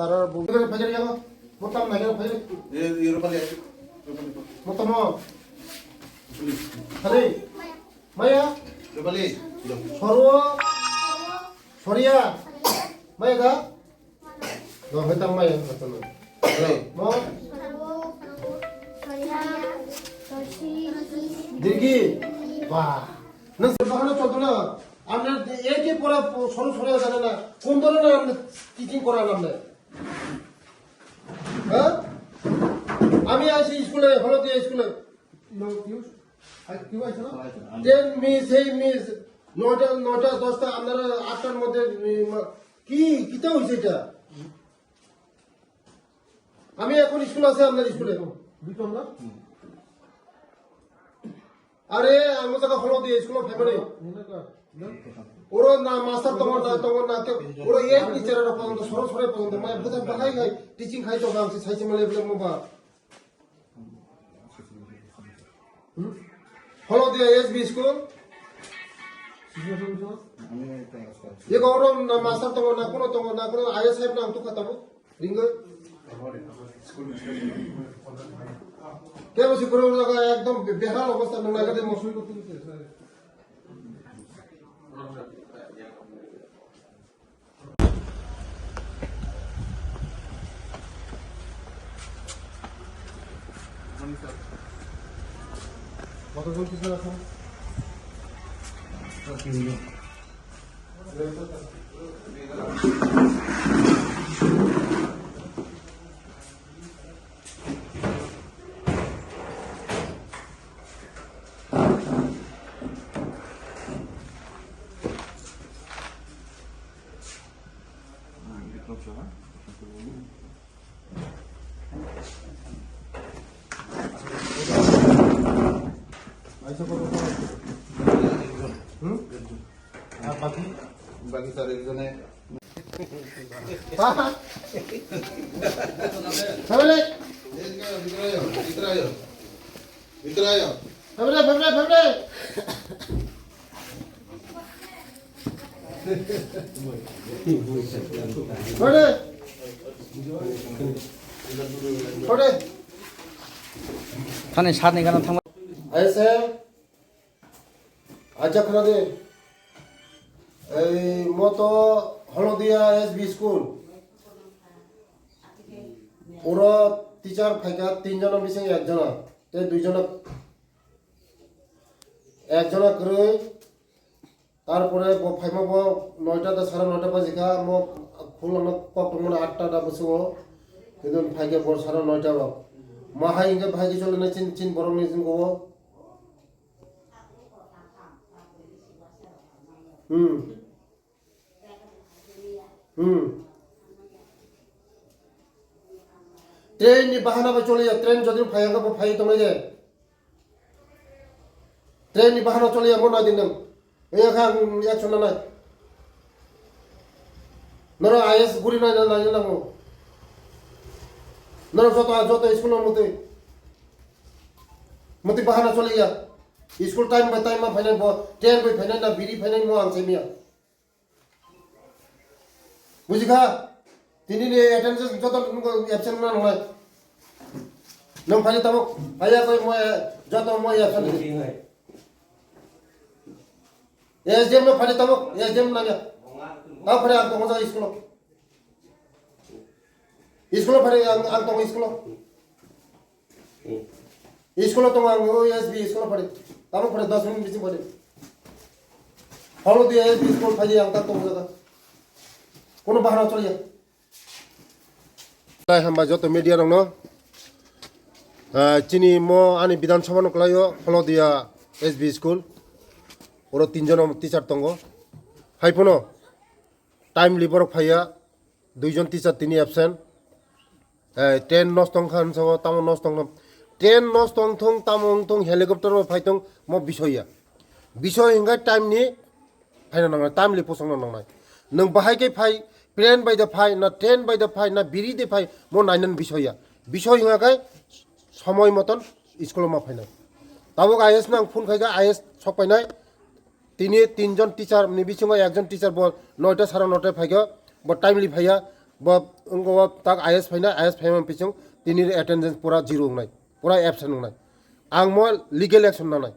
তারা ఫజర్ కదా మొత్తం నగర ఫజర్ మొత్తము అదే మయా সরো। সরিয়া। মায়া দা হইতাম মায়া হতো না দীর্ঘি বাহ। না সেখানে চলতো না। আপনার একে পড়া সরু সরিয়া জানে না। কোন ধরনের আপনি টিচিং করান আপনার হ্যাঁ? আমি আসি স্কুলে হলদিয়া দিয়ে স্কুলে টেন মিস এই মিস নয়টা নয়টা দশটা আপনারা আটটার মধ্যে কি কিতা হয়েছে এটা? আমি এখন স্কুল আছে আপনার স্কুলে। আরে আমি তাকে হলো দিয়ে স্কুল ফ্যামিলি ওরা না মাস্টার তোমার না তোমার না কে ওরা এক টিচারের পর্যন্ত সরো সরে পর্যন্ত মানে বুঝা বাহাই খাই টিচিং খাই তো গাংসি সাইছে মানে বলে মোবা হলো দিয়ে এসবি স্কুল ये गौरव ना मास्टर तो ना कोनो तो ना कोनो आया साहेब ना तो खत्म रिंग কে বসে করে লাগা একদম বেহাল অবস্থা না লাগাতে মশুরি করতে কতজন টিচার আছেন আইসা কত হুম আর বাকি বাকি তার একজনে ফ্যামিলি ভিতরে আয়ো ভিতরে আয়ো ভিতরে আয়ো ফ্যামিলি ফ্যামিলি ফ্যামিলি ফ্যামিলি আচ্ছা খানাদে এই মতো হলদিয়া এস বি স্কুল। ওরা টিচার ফাইকা, তিনজন মিশে একজনা। তে দুইজনা একজনা করে তারপরে ফাইমাব নয়টাতে সাড়ে নয়টা বাজিকা মোক ফুল কক মানে আটটা বসে কিন্তু ফাইকে বড় সাড়ে নয়টা বাব মাহাই ইংকে ভাইকে চলে না, চিন চিন বড় নিচিন কব। হুম। হুম। ট্রেন নি বাহানা বা চলে যায় ট্রেন যদি ফাইয়াঙ্গা বা ফাই তোমায় যায়। ট্রেন নি বাহানা চলে যায় মনে দিন এই খান একশো না নাই। নর আইএস গুড়ি নাই না নাই না নর যত যত স্কুলের মতে মতে বাহানা চলে যা school time by time final train by final না বিড়ি ফাইনাল মো আনছে মিয়া বুঝিখা তিনি এটেন্ডেন্স যত অ্যাবসেন্ট না নয় নং ফাইলে তামক ফাইয়া কই মই যত মই অ্যাবসেন্ট এস ডিএম নো ফাইলে তামক এস ডিএম না তাও ফাইলে আং তমজা স্কুল স্কুল ফাইলে আং আং তম স্কুল স্কুল তো আং এস বি স্কুল ফাইলে તારો પડે દસ મિનિટ બીજી પડે ફળો દે એ બીજ કોલ ફાજી આવતા તો બધા কোনো બહાર ચડી જાય তাই হামবা যত মিডিয়া রং চিনি, ম আনি বিধানসভা নকলাই ফল দিয়া এস বি স্কুল ওর তিনজন টিচার দঙ্গ ফাইফন টাইম লিবর ফাইয়া দুইজন টিচার তিনি এবসেন্ট ট্রেন নষ্ট খান তামো নষ্ট ট্রেন, নস তং থং, তাম অং থং, হেলিকপ্টার বা ফাইতং ম, বিষয়া। বিষয় হিংগা টাইম নি ফাইনা নাঙ্গাই টাইম লি পসং নাঙ্গাই নং বাহাইকে ফাই, প্লেন বাইদা ফাই, না ট্রেন বাইদা ফাই, না বিড়ি দে ফাই, ম, নাইনান বিষয়া। বিষয় হিংগাকাই সময় মতন স্কুল মা ফাইনাই। তাবক আইএস নাং ফোন খাইগা আইএস সক পাইনাই। তিনি তিনজন টিচার নিবিসঙ্গ একজন টিচার বল নয়টা সাড়ে নটায় ফাইগা, বা টাইমলি ফাইয়া, বা তাক আইএস ফাইনা আইএস ফাইমান পিছং তিনি অ্যাটেন্ডেন্স পুরা জিরো নাই पुरा एब्सेन्ट हुनाय आं म लिगेल एक्सन लानाय